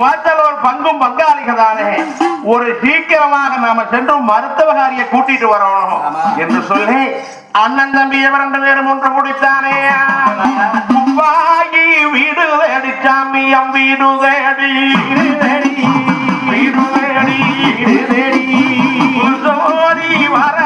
பார்த்தால் பங்கும் பங்காளிகதானே ஒரு சீக்கிரமாக நாம சென்று மருத்துவகாரியை கூட்டிட்டு வரணும் என்று சொல்லி அண்ணன் தம்பி இவர் பேரும் ஒன்று குடித்தானே வாகி வீடு தேடி சாமியம் வீடு தேடி வீடு தேடி வீடு தேடி வர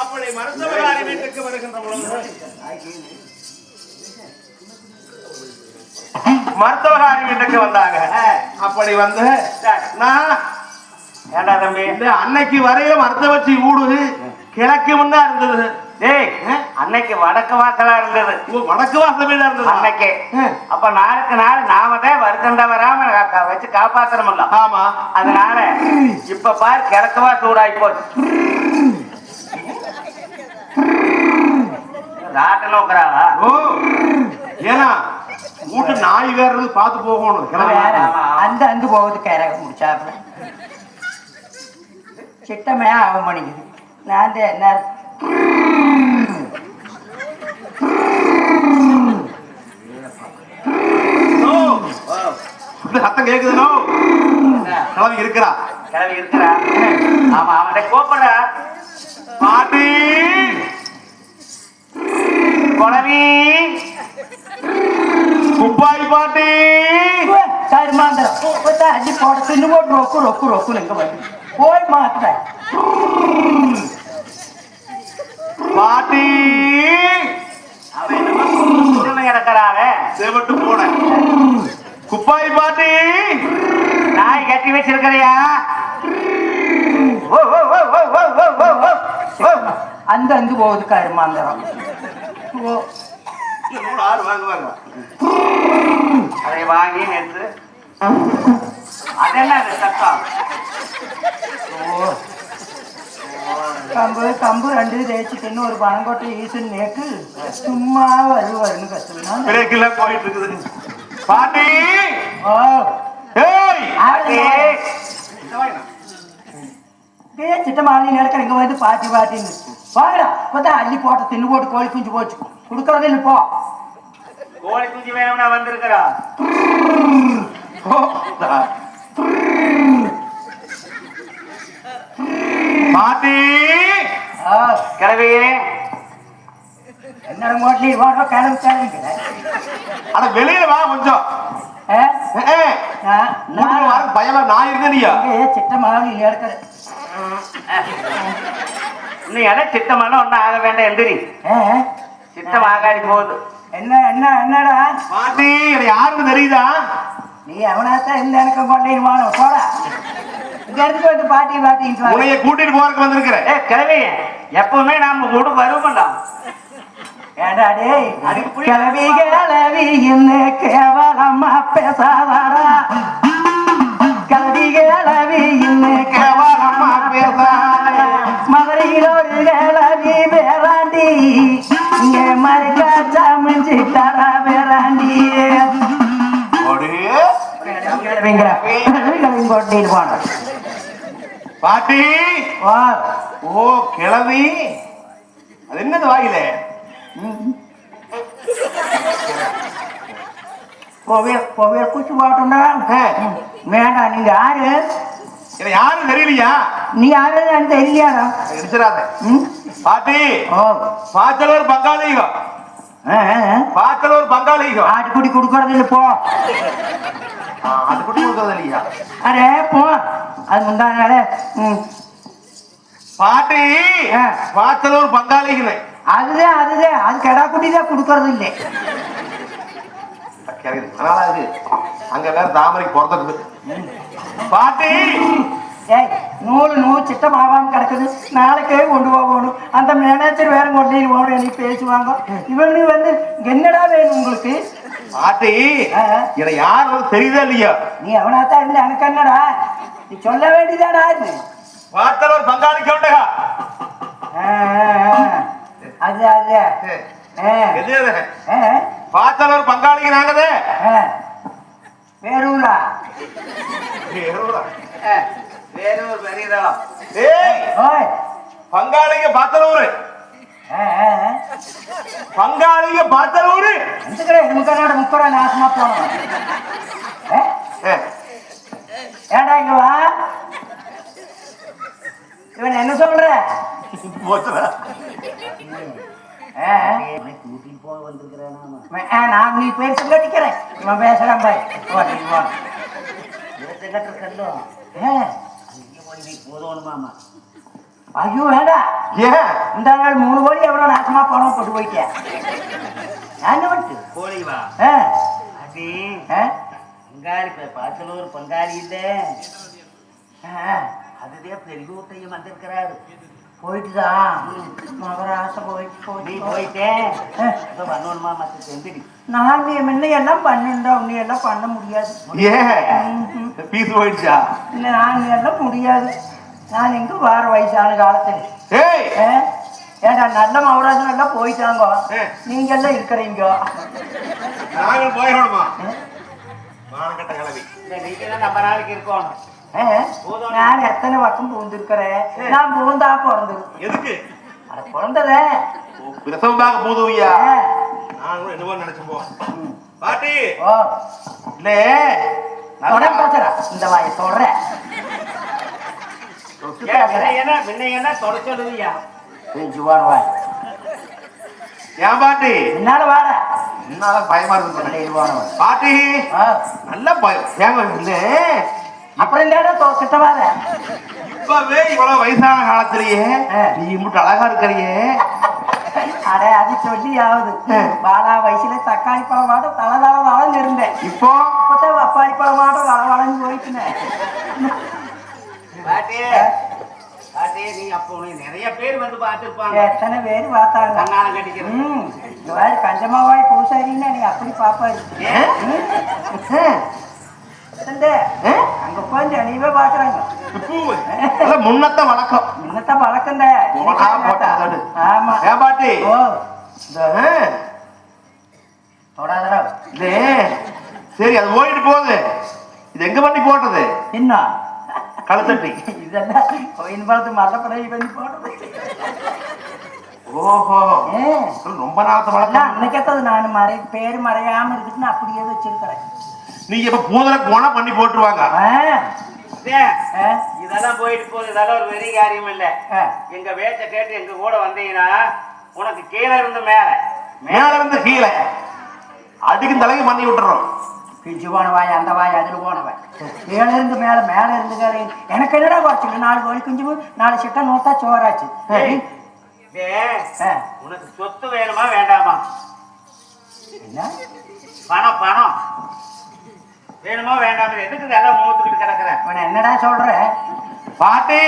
அப்படி மருத்துவகாரி வீட்டுக்கு வருகின்ற பொழுது மருத்துவகாரி வீட்டுக்கு வந்தாங்க. அப்படி வந்து நான் ஏண்டா தம்பி அன்னைக்கு வரையில மருத்துவச்சி ஊடுது ஊடு கிழக்கு முன்னா இருந்தது. டேய் அன்னைக்கு வடக்கு வாசலா இருந்தது. வடக்கு வாசல் தான் இருந்தது? அன்னைக்கு. அப்ப நாளுக்கு நாள் நாம தான் வருத்தம் வராம வச்சு காப்பாத்துறோம்ல ஆமா. அதனால இப்ப பாரு கிழக்கவா சூடாகி போச்சு. ராட்ட நோக்குறாளா? ஏன்னா வீட்டு நாய் வேறது பார்த்து போகணும். அந்த அந்து போகுது கரக முடிச்சாப்புல சிட்டமையா அவன் பண்ணிக்குது நான் தான் என்ன சத்தம் கேக்குதுனோ கிளம்பி இருக்கிறா. கிளவி இருக்கிறா. ஆமா அவன்கிட்ட கூப்பிடுறா பாட்டி. குழவி. குப்பாய் பாட்டி. போட தின்னு போட்டு ரொக்கு ரொக்கு ரொக்கு எங்க வந்து போய் மாத்துறேன் வச்சிருக்கிறையா? அந்த அங்கு போகுது கருமாந்திரம் அதை வாங்கி நிறுத்து. அதெல்லாம் சத்தம். கம்பு கம்பு ரெண்டு தேய்ச்சி தின்னு ஒரு பனங்கொட்டை ஈசன் நேக்கு சும்மா வருவாருன்னு கஷ்டம் போயிட்டு இருக்குது. பாட்டி! ஓ ஏய். ஏய், இதே சிட்ட மாலி நடக்கிற இங்க வந்து பாட்டி பாட்டின்னு வாங்கடா. பார்த்தா அள்ளி போட்ட தின்னு போட்டு கோழி குஞ்சு போச்சு. கொடுக்கறதே இல்லை போ. கோழி குஞ்சு வேணும்னா வந்திருக்கிறா பாட்டி ஆ, கிளவி என்னோட மோட்லி? ஓடுற கிளம்பி கிளம்பிக்கிறேன் அட வெளியில வா கொஞ்சம். மூணு பயமா நான் இருந்தனியா சித்தமாக நீ எடுக்கிற நீ எல்லாம் சித்தமான ஒன்றும் ஆக வேண்டாம் எந்திரி சித்தம் ஆகாடி போகுது என்ன என்ன என்னடா பாட்டி யாருன்னு தெரியுதா நீ அவனாத்தான் இந்த எனக்கு கொண்டிருமானோ போடா இருந்து வந்து பாட்டி பாட்டி உனைய கூட்டிட்டு போறதுக்கு வந்திருக்கிறேன் கிழவி எப்பவுமே நாம கூட வருவோம் கிளவி கிளவி இன்னும் கேவலமா பேசாதாரா கிளவி கிளவி இன்னும் கேவலமா பேசாதே. மதுரையில் ஒரு கிளவி பேராண்டி. இங்க மறுக்கா சாமிஞ்சி தரா போனோம் பாட்டி. ஓ கிளவி. அது என்னது வாயிலே? கோவே கோவே குச்சி பாட்டுண்டா வேண்டாம் நீங்க யாரு? எனக்கு யாரும் தெரியலையா? நீ யாரும் தெரியலையாடா எடுத்துடாத பாட்டி பாத்தல ஒரு பங்காளிகம் பாத்தல ஒரு பங்காளிகம் ஆட்டுக்குடி கொடுக்கறது இல்லை போ. ஆட்டுக்குடி கொடுக்கறது இல்லையா? அரே போ. அது முந்தானால பாட்டி பாத்தல ஒரு பங்காளிகளே. அதுதான் அதுதான் அது கெடா குட்டி தான் கொடுக்கறது இல்லை அதனால இது? அங்க வேற தாமரைக்கு பிறந்தது பாட்டி! ஏய் நூறு நூறு சிட்டம் ஆகாம கிடக்குது. நாளைக்கே கொண்டு போகணும் அந்த மேனேஜர் வேற கொண்டு போகணும் எனக்கு பேசுவாங்க. இவனு வந்து என்னடா வேணும் உங்களுக்கு? பாட்டி. இதை யார் வந்து தெரியுதா இல்லையா? நீ அவனாத்தான் இருந்து எனக்கு என்னடா? நீ சொல்ல வேண்டியதாடா இது. பார்த்தால அது அது. ஒரு பங்காளிக்கு நாங்கதே. வேறூரா? வேற ஒரு பெரிய தளம் ஏய்! ஆ. பங்காளிங்க பார்த்தலூரு எதுக்குடா முக்கநாடு முக்கரா நாசமா போனோம் ஏ? ஏடா இங்க வா. இவன் என்ன சொல்ற? ஆ, ஆ. இவன், ஆ, நான் நீ பேச கட்டிக்கிறேன். இவன் பேசுறான் பாய். வா, நீ வா. ஆ. ஐயோ வேண்டாம் ஏன்? இந்த நாள் மூணு கோடி எவ்வளோ நாசமா போனோம் போட்டு போயிட்டேன் நான் வந்து கோழி வா. ஆ. அது பங்காளி பாத்தலூர் பங்காளி இல்ல. ஆ அதுதே பெரிய ஊட்டையும் வந்திருக்கிறாரு. போயிட்டுதான் மகராசை போயிட்டு நீ போயிட்டு. போயிட்டேன் வரணுமா மத்த செந்திரி நான் நீ முன்ன எல்லாம் பண்ணுண்டா உன்னை எல்லாம் பண்ண முடியாது. பீஸ் போயிடுச்சா? இல்லை நான் எல்லாம் முடியாது. நான் எங்க வார வயசான காலத்தில்? ஏடா நல்ல மகராசன் எல்லாம் போயிட்டாங்க. நீங்க எல்லாம் இருக்கிறீங்க? நாங்கள் போயிடணுமா? மானக்கட்ட கிளவி. இல்ல நீங்க தான் நம்ம நாளைக்கு இருக்கணும்? நான் எத்தனை பக்கம் பூந்திருக்கிறேன் நான் பூந்தா பிறந்தது. எதுக்கு? அட பிறந்ததே. பிரசவமாக போதுவையா. நான் கூட என்னவோ நினைச்சோம் போ பாட்டி! ஓ. இல்ல தொட பேசுறா இந்த வாயை சொல்றேன் பாட்டி? என்னால வாட. என்னால பயமா இருக்கு பாட்டி! நல்ல பயம் ஏங்க இல்ல. அப்புறம் இல்லடா தோ கிட்ட வாட இப்பவே இவ்வளவு வயசான காலத்திலேயே. நீ மட்டும் அழகா இருக்கிறியே. அட அது சொல்லியாவது. பாலா வயசுல தக்காளி பழம் மாட்டம் தலை தலை தளன்னு இருந்தேன். இப்போ? இப்பதான் பப்பாளி பழம் மாட்டம் வள வளன்னு போயிட்டுனேன் நிறைய பேர் வந்து பார்த்திருப்பாங்க. எத்தனை பேர் பார்த்தாங்க? இந்த மாதிரி கஞ்சமாவாய் பூசாரின்னு நீ அப்படி பாப்பாரு? அங்க உட்காந்து அணியவே பாக்குறாங்க. முன்னத்த வழக்கம். இன்னத்தான் பழக்கண்ட போடா, போட்டா. தொடாதடா. சரி அது ஓடிட்டு போகுது. இது எங்க பண்ணி போட்டது? என்ன கழுத்தட்டி இதெல்லாம் கோயில் பார்த்து மரப்படை பண்ணி போடுறது ஓஹோ. ரொம்ப நாளத்த வழக்கம் அன்னைக்கத்தது நான் மறை பேர் மறையாம இருக்குன்னு அப்படியே வச்சிருக்கிறேன். நீங்க இப்ப பூதல போனா பண்ணி போட்டுருவாங்க. இதெல்லாம் போயிட்டு போகுது. இதெல்லாம் ஒரு பெரிய காரியம் இல்ல. எங்க வேச்ச கேட்டு எங்க கூட வந்தீங்கன்னா உனக்கு கீழே இருந்து மேல. மேல இருந்து கீழே. அடிக்கும் தலைக்கு பண்ணி விட்டுறோம். பிஞ்சு போன வாய் அந்த வாய் அதில் போனவன். கீழே இருந்து மேல மேல இருந்து கீழே. எனக்கு என்னடா குறைச்சிங்க நாலு கோழி குஞ்சு நாலு சிட்டை நூத்தா சோறாச்சு. உனக்கு சொத்து வேணுமா வேண்டாமா? என்ன? பணம் பணம். வேணுமா வேண்டாமா? எதுக்கு இதெல்லாம் மூத்துக்கிட்டு கிடக்குற? இவனை என்னடா சொல்ற? பாட்டி?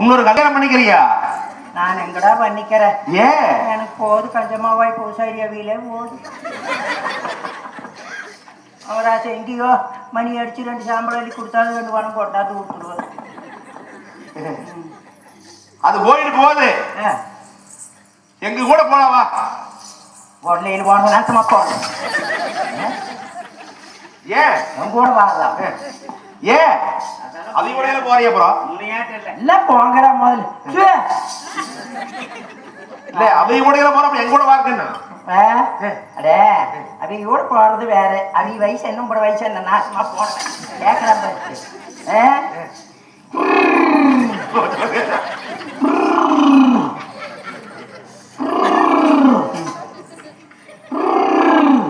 இன்னொரு கல்யாணம் பண்ணிக்கிறியா? நான் எங்கடா பண்ணிக்கிறேன்? ஏன் எனக்கு போது கஞ்சமாவாய் பூசாரி அவியிலே போது. அவராசை எங்கேயோ மணி அடிச்சு ரெண்டு சாம்பல் அள்ளி கொடுத்தாலும் ரெண்டு பணம் கொண்டாந்து கொடுத்துருவாரு அது போயிட்டு போகுது. எங்க கூட போலாம் வா உடனே போனவன் நாசமா போனேன் ஏன் உன் கூட வாழலாம் ஏன் அது கூட போறிய அப்புறம் முனையாட்டு இல்ல எல்லாம் போங்கடா முதல்ல. சே. இல்ல அவங்க கூட போறப்ப எங்க கூட அடே அவங்க கூட போறது வேற. அவங்க வயசு என்ன வயசு என்ன நாசமா போனேன் கேட்கலாம் பாரு. ஆ?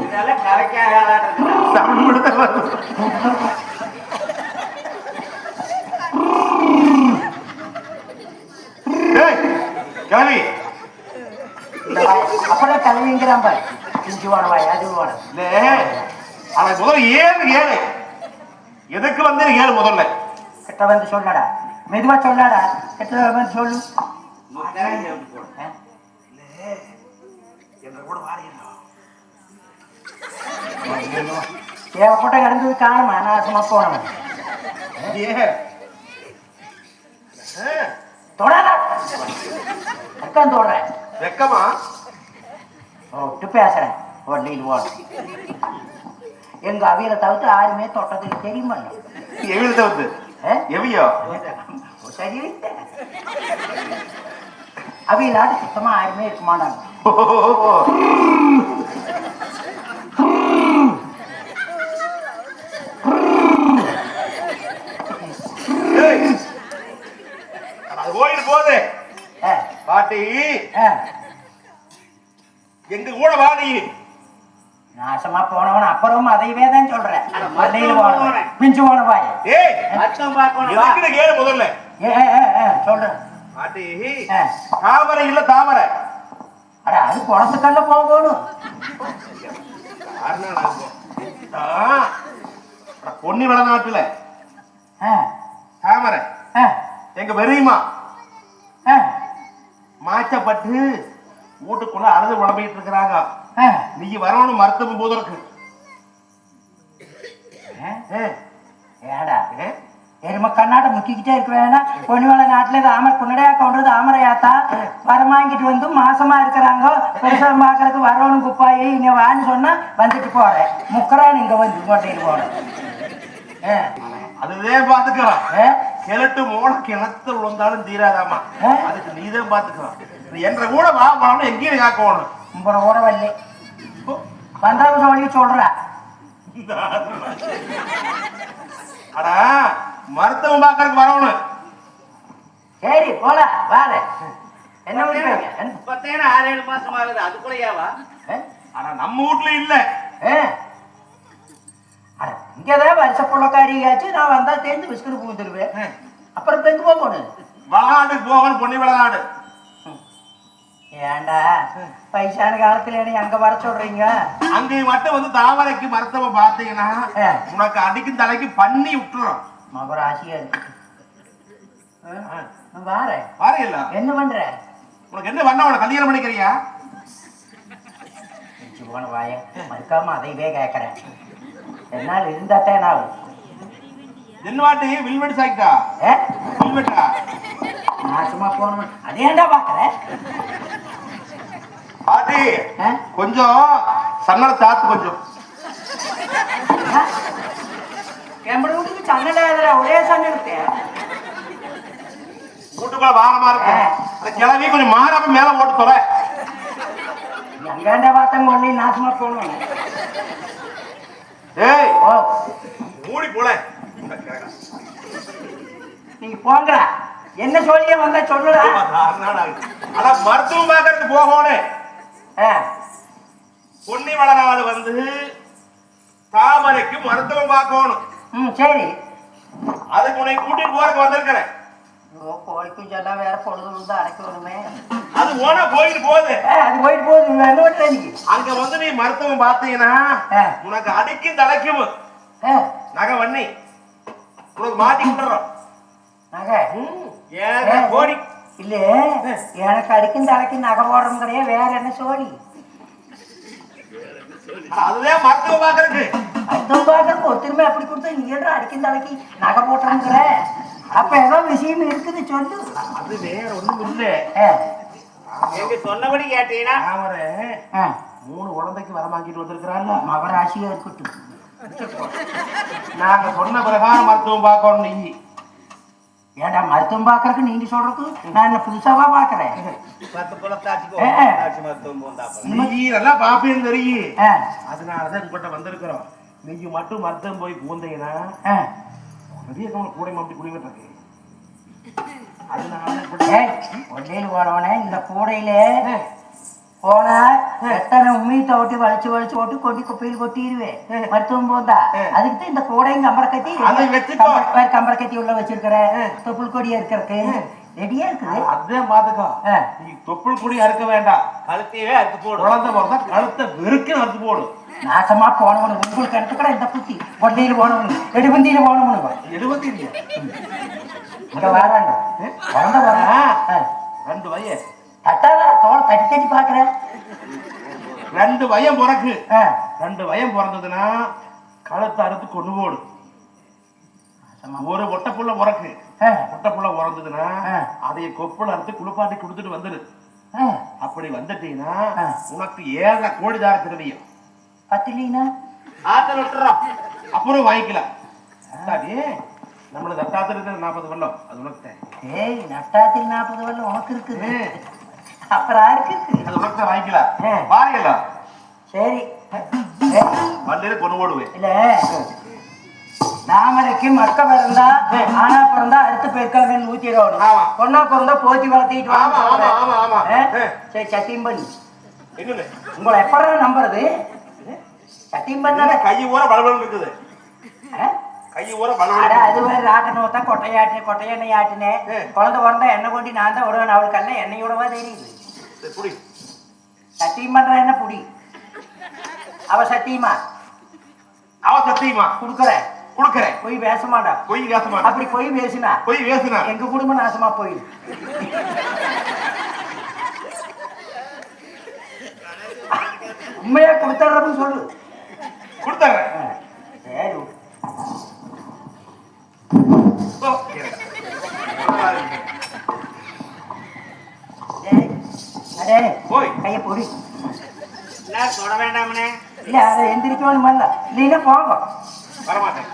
இதெல்லாம் கரைக்காக தமிழ் மட்டும் தான் வருது. ஏய், கிளவி போறான் பாரு இஞ்சி போனவாய் அது போன இல்ல ஆனா முதல்ல ஏழு ஏழு எதுக்கு வந்து ஏழு முதல்ல கிட்ட வந்து சொல்லடா மெதுவா சொல்லடா கிட்ட வந்து சொல்லு முத்தாய் எப்படி போடு. ஆ? என்ற கூட வாரியല്ലോ தேவைப்பட்ட கிடந்தது காணுமா? நாசமா போனவன் அக்கம் தொடுறேன் வெக்கமா விட்டு பேசுறேன் ஒன்றையில் ஓட. எங்க அவியலை தவிர்த்து யாருமே தொட்டதுக்கு தெரியுமா? எவில தவிர்த்து? எவியோ? சரி வைத்தேன் அவியலாடு சுத்தமா யாருமே இருக்க மாட்டாங்க. ஆ, பாட்டி. எங்க கூட வாடி நாசமா போனவன் அப்புறம் அதையவே தான் சொல்றேன். மொத்தமா போனவன். பிஞ்சு போன பாய். ஏய் முதல்ல. சொல்றேன். தாமரை இல்ல தாமரை. அட அது போகணும். இப்போ. ஆ. அட, பொன்னி வடநாட்டுல தாமரை. எங்க ஆ, மாச்சப்பட்டு வீட்டுக்குள்ள அழுது உடம்பிட்டு இருக்கிறாங்க. நீ வரணும் மருத்துவம் போதற்கு? ஏடா. எரும கண்ணாட்ட முக்கிக்கிட்டே இருக்க வேணாம் பொன்னிவள நாட்டுல தாமரை குன்னடையா கொண்டது தாமரையாத்தா வரமாங்கிட்டு வந்து மாசமா இருக்கிறாங்க பெருசாக பார்க்கறதுக்கு வரவணும் குப்பாயி இங்க வான்னு சொன்னா வந்துட்டு போறேன். முக்கரான் இங்க வந்து ஆ, அதுதான் பாத்துக்கலாம். ஆ, கிழட்டு மூளை கிணத்து விழுந்தாலும் தீராதாமா? அதுக்கு நீதான் பாத்துக்கலாம். நீ என்ற கூட வா போனோம்னு எங்கேயும் காக்கணும் உங்கள கூட வரல பந்தாவது சொல்லி சொல்ற. அடா மருத்துவம் பாக்கறதுக்கு வரணும். சரி போலாம். வாரு என்ன? இப்பத்தேன ஆறு ஏழு மாசம் ஆகுது. அதுக்குள்ளேயாவா? ஆனா நம்ம வீட்ல இல்ல. இங்கதான் வருஷ புள்ளக்காரியாச்சு நான் வந்தா தெரிஞ்சு பிஸ்கட் பூந்துருவேன் அப்புறம் இப்ப எங்க போகணும் வளநாட்டுக்கு போகணும் பொன்னி வளநாடு ஏண்டா? வயசான காலத்துல என்னை அங்க வர சொல்றீங்க? அங்க மட்டும் வந்து தாமரைக்கு மருத்துவம் பார்த்தீங்கன்னா ஆ. உனக்கு அடிக்கும் தலைக்கு பண்ணி விட்டுரும் மகராசியா இருக்கு நான் வாரேன். பாருங்க என்ன பண்ற? உனக்கு என்ன பண்ண உனக்கு கல்யாணம் பண்ணிக்கிறியா? போன வாய மறுக்காம அதையவே கேட்கறேன் என்னால் இருந்தாத்தே நான் என்ன வாட்டி வில்வெடி சாக்கிட்டா? ஏ? வில்வெட்டா நாசமா போகணும்? அதேண்டா பாக்குறேன் பாட்டி கொஞ்சம் சன்னல சாத்து கொஞ்சம். சன்னல எதிர ஒரே சன்ன இருக்கேன் வீட்டுக்குள்ள வாரமா இருக்கும் அந்த கிளவி கொஞ்சம் மாறாம மேல ஓட்டு தொலை எங்காண்டா பார்த்தங்க ஒண்ணு நாசமா போகணும் ஏய் மூடி போல நீங்க போங்கடா என்ன சொல்லியே வந்தா சொல்லுடா ஆனா மருத்துவம் பார்க்கறதுக்கு போகணும் பொன்னி வளநாடு வந்து தாமரைக்கு மருத்துவம் பார்க்கணும் ம் சரி. அதுக்கு உன்னை கூட்டிட்டு போறதுக்கு வந்திருக்கிறேன். ஓ கோழி குஞ்செல்லாம் வேற பொழுது வந்து அடைக்கணுமே அது போனா போயிட்டு போகுது. அது போயிட்டு போகுது. அங்க வந்து நீ மருத்துவம் பார்த்தீங்கன்னா. உனக்கு அடிக்கும் தலைக்கும் நகை வண்ணி உனக்கு மாட்டி விட்டுறோம் நகை? ஏழரை கோடி? இல்ல எனக்கு அடிக்கும் தலைக்கும் நகை போடுறது கிடையாது வேற என்ன சோழி அதுதான் மருத்துவம் பார்க்கறதுக்கு. அர்த்தம் பார்க்கறதுக்கு ஒத்துருமே அப்படி கொடுத்தா நீ என்ன அடிக்கும் தலைக்கு நகை போட்டுறங்கிற அப்ப ஏதோ விஷயம் இருக்குது சொல்லு. அது வேற ஒண்ணும் இல்ல எங்க சொன்னபடி கேட்டீங்கன்னா ஆ, மூணு குழந்தைக்கு வரம் வாங்கிட்டு வந்திருக்கிறான்ல மகராசியா இருக்கட்டும். நாங்க சொன்ன பிரகாரம் மருத்துவம் பார்க்கணும் நீ. ஏன்டா மருத்துவம் பார்க்கறதுக்கு நீங்க சொல்றது? நான் என்ன புதுசாவா பார்க்கறேன்? பத்து குளத்தாச்சுக்கு மருத்துவம் நீ நல்லா பாப்பேன்னு தெரியும் அதனாலதான் உங்கள்கிட்ட வந்திருக்கிறோம். நீங்க மட்டும் மருத்துவம் போய் பூந்தீங்கன்னா. பெரிய கவனம் கூட அப்படி இருக்கு அதனால ஒல்லையில் போனவனே இந்த கூடையில போனா எத்தனை உம்மி தோட்டி வலிச்சு வலிச்சு போட்டு கொட்டி குப்பையில் கொட்டிடுவேன் மருத்துவம் போந்தா அதுக்கு தான் இந்த கூடையும் கம்பரை வச்சுக்கோ. கம்பரை- உள்ள வச்சிருக்கிற தொப்புள் கொடியா இருக்கிறதுக்கு ரெடியா இருக்குது பாத்துக்கோ ஆ. நீ தொப்புள் குடி அறுக்க வேண்டாம் கழுத்தையே அறுத்து போடு குழந்தை பிறந்தா கழுத்தை வெறுக்கு அறுத்து போடு நாசமா போனவனு உங்களுக்கு எடுத்துக்கட இந்த புத்தி ஒட்டையில் போனவனு எடுபந்தியில போனவனு எழுபத்தி இல்லையா இங்க வாராங்க குழந்தை வரா ரெண்டு வயன் தட்டாத தோலை தட்டி தட்டி பாக்குறேன் ரெண்டு வயம் பிறக்கு. ரெண்டு வயம் பிறந்ததுன்னா கழுத்தை அறுத்து கொண்டு போடு. ஒரு ஒட்டப்புள்ள பிறக்கு ஆ. ஒட்டப்புள்ள பிறந்ததுன்னா ஆ. அதைய கொப்புல அறுத்து குளிப்பாட்டி கொடுத்துட்டு வந்துடு. அப்படி வந்துட்டீங்கன்னா. உனக்கு ஏழரை கோடி தார திரும்பியும் பத்திலினா? ஆத்துல விட்டுறோம் அப்புறம் வாங்கிக்கலாம். அத்தாடி, நம்மள தட்டாத்துல இருக்கிற நாற்பது வெள்ளம். அது உனக்கு. ஏய் நட்டாத்தில் நாற்பது வரல உனக்கு இருக்குது. யாருக்கு இருக்கு. தான் வாங்கிக்கலாம். வாங்கிக்கலாம் சரி. வண்டியில கொண்டு போடுவேன் இல்ல. தாமரைக்கு மக்க பிறந்தா ஆனா பிறந்தா அடுத்து பெருக்காங்கன்னு ஊத்திடணும். பொண்ணா பிறந்தா போத்தி வளர்த்திட்டு. சரி சத்தியம் பண்ணு. உங்களை எப்படா நம்புறது? சத்தியம் பண்ணாத. கை ஊற பலபலம் இருக்குது? கை ஊற பலபலம் அது வேற ராட்டணும் தான் கொட்டையாட்டினேன் கொட்டையெண்ணெய் ஆட்டினேன். குழந்தை பிறந்தா எண்ணெய் கொண்டு நான் தான் விடுவேன். அவளுக்கு எண்ணெய் விடவா தெரியுது. புடி. சத்தியம் பண்ற என்ன புடி? அவ சத்தியமா அவ சத்தியமா குடுக்கறேன் கொடுக்கறேன் போய் பேச மாட்டா பொய் பேச மாட்டேன் அப்படி போய் பேசினா? பொய் பேசுனா? எங்க குடும்பம் நாசமா போயிடும் உண்மையா கொடுத்துட்றதுன்னு சொல்லு. கொடுத்தாங்க சரி டேய், அடே போய் கைய பொடி என்ன தொட வேண்டாமனே இல்ல அதை எந்திரிக்கணும் இல்ல இல்லைன்னா போங்க வரமாட்டேன்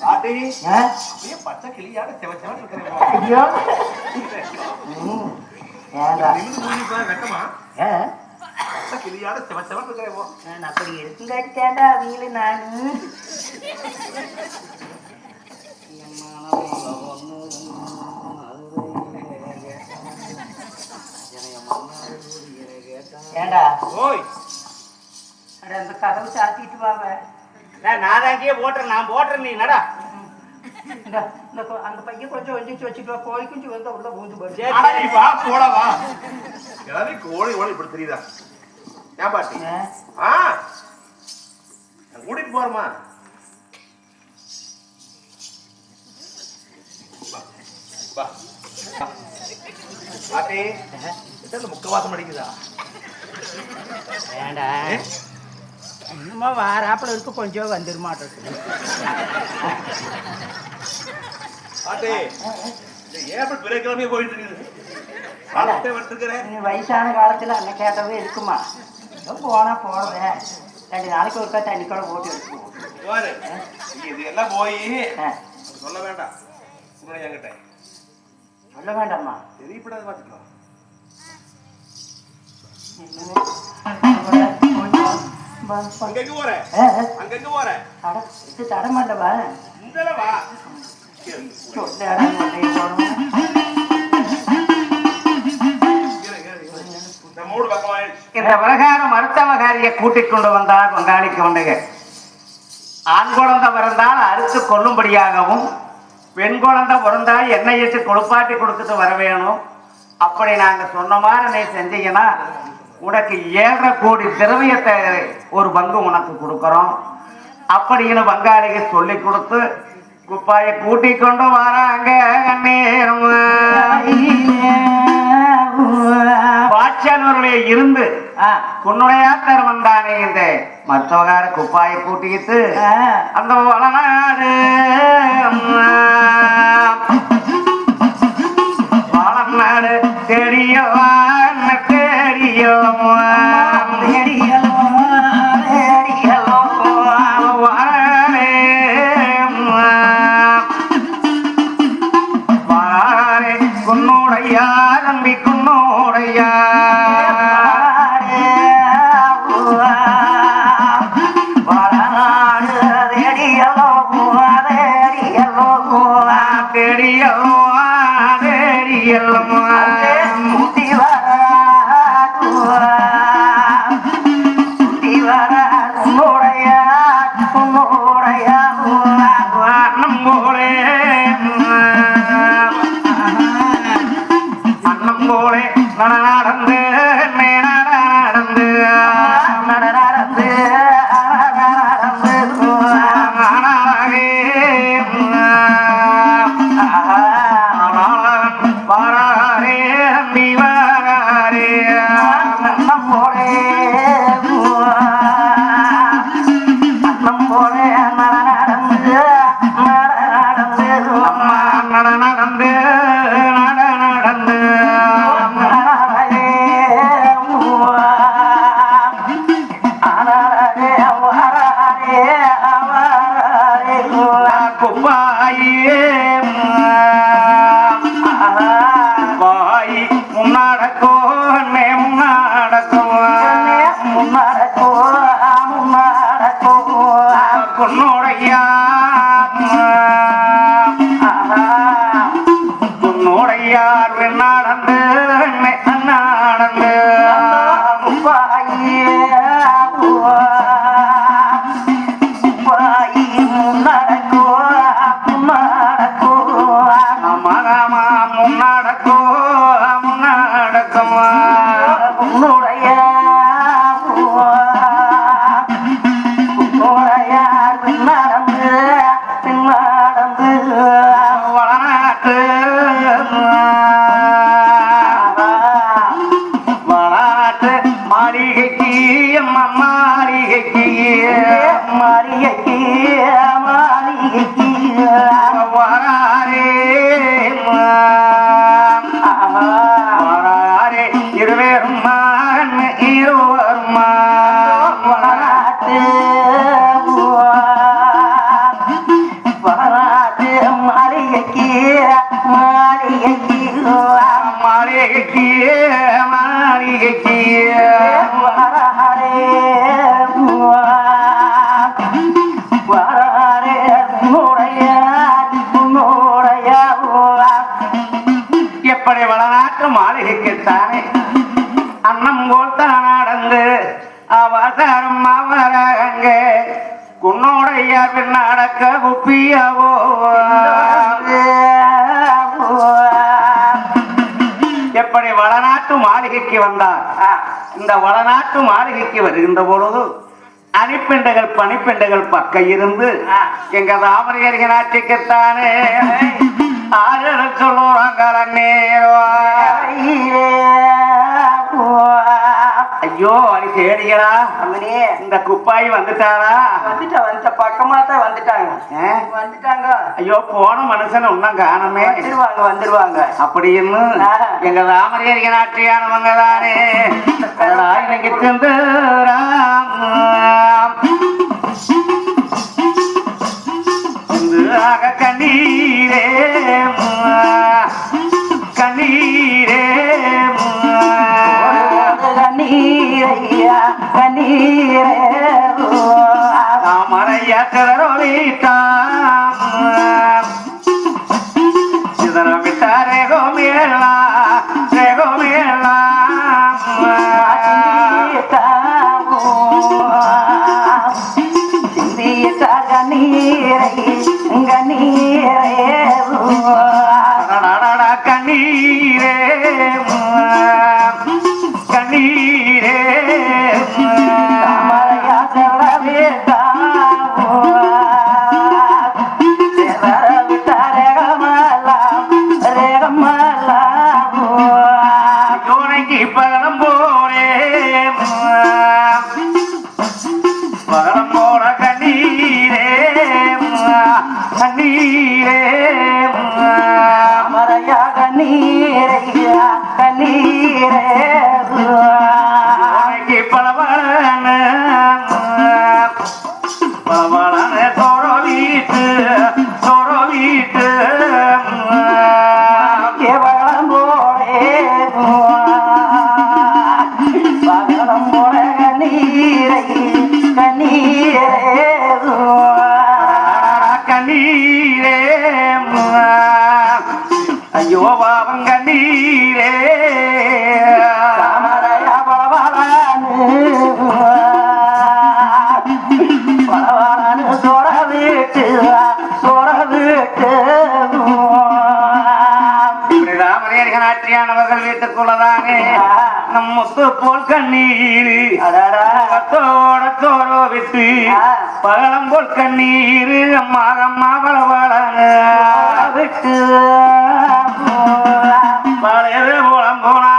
பாட்டி? அப்படியே பச்சை கிளியாக செவ செவன் இருக்கிறேன் ஐயோ ஏண்டா வெட்டமா ஆ? பச்சை கிளியாக செவ செவன் இருக்கிறேன் நான் அப்படி இருக்குங்காட்டிட்டேன்டா அவங்கள நானு ஏண்டா? ஓய். அட அந்த கதவு சாத்திட்டு வாங்க. நான் நான் அங்கேயே போட்டுறேன் நான் போட்டுறேன் நீ நடா இந்த அந்த பையன் கொஞ்சம் வச்சு வச்சுட்டு கோழி குஞ்சு வந்து உள்ள பூந்து. நீ வா போடா வா. எல்லாரும் கோழி ஓடி இப்படி தெரியுதா? ஏன் பாட்டி? ஆ? கூட்டிட்டு போறமா. பாட்டி எத்தனை முக்கவாசம் அடிக்குதா? ஏண்டா? இன்னுமா வாராப்புல இருக்கு கொஞ்சம் வந்துட மாட்டேங்குது பாட்டி இந்த ஏப்ரல் பிறக்கிழமையே போயிட்டு இருக்குது நீ வயசான காலத்துல அன்ன கேட்டவே இருக்குமா? போனா போறதே. ரெண்டு நாளைக்கு ஒருக்கா தண்ணி கூட போட்டு எடுத்துக்குவோம் இது எல்லாம் போய் சொல்ல வேண்டாம். என்கிட்ட. சொல்ல வேண்டாமா தெரியப்படாது பார்த்துக்கோ அங்கங்க போற. அங்கங்க போற. இது தட மாட்டவா இந்த பிரகாரம் மருத்துவகாரியை கூட்டிக் கொண்டு வந்தார் பங்காளிக்கு வந்தக ஆண் குழந்தை பிறந்தால் அறுத்து கொல்லும்படியாகவும் பெண் குழந்தை பிறந்தால் எண்ணெய் இட்டு கொழுப்பாட்டி கொடுத்துட்டு வர வேணும் அப்படி நாங்க சொன்ன மாதிரி நீ செஞ்சீங்கன்னா உனக்கு ஏழரை கோடி திரவியத்தை ஒரு பங்கு உனக்கு கொடுக்குறோம். அப்படின்னு பங்காளிக்கு சொல்லி கொடுத்து குப்பாயை கூட்டிக் கொண்டு வராங்க கண்ணீரும். பாட்சியாளர்களே இருந்து உன்னுடையாத்தர் வந்தானே இந்த மருத்துவகார குப்பாயை கூட்டிக்கிட்டு ஆ. அந்த வளநாடு. வளநாடு தெரியவா தெரியவா பொன்னுடையார் வெண்ணாடந்து மாளிகைக்கு வந்தார் இந்த வளநாட்டு மாளிகைக்கு வருகின்ற பொழுது அணிப்பெண்டைகள் பனிப்பெண்டைகள் பக்க இருந்து எங்க தாமரையர்கள் நாட்டுக்குத்தானே ஆறுதல் சொல்லுறாங்க ஐயோ அடி சேடிகளா அம்மனே. இந்த குப்பாய் வந்துட்டாரா வந்துட்டா வந்துட்ட பக்கமா தான் வந்துட்டாங்க? வந்துட்டாங்க. ஐயோ போன மனுஷன் இன்னும் காணமே. வந்துருவாங்க வந்துருவாங்க. அப்படின்னு. எங்க தாமரையரிக நாட்டியானவங்க தானே. இன்னைக்கு செந்துராம் செந்துராக கண்ணீரே. கண்ணீரே. கண்ணீரையா கண்ணீரே தாமரையா திறவிட்டாம் இதர விட்டா ரேகோ மேலா யோனைக்கு ராமரேக நாட்டியானவர்கள் வீட்டுக்குள்ளதானே நம் முத்து போல் கண்ணீர் கத்தோட தோரோ விட்டு பகலம் போல் கண்ணீர் அம்மா அம்மா பலபலன விட்டு பழையது போலம் போனாரே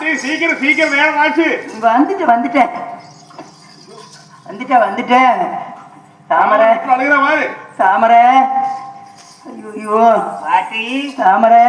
பாட்டி சீக்கிரம் சீக்கிரம் நேரம் ஆச்சு வந்துட்டு வந்துட்டேன். வந்துட்டேன் வந்துட்டேன். தாமரை. அழுகிற மாதிரி. தாமரை. ஐயோ பாட்டி. தாமரை.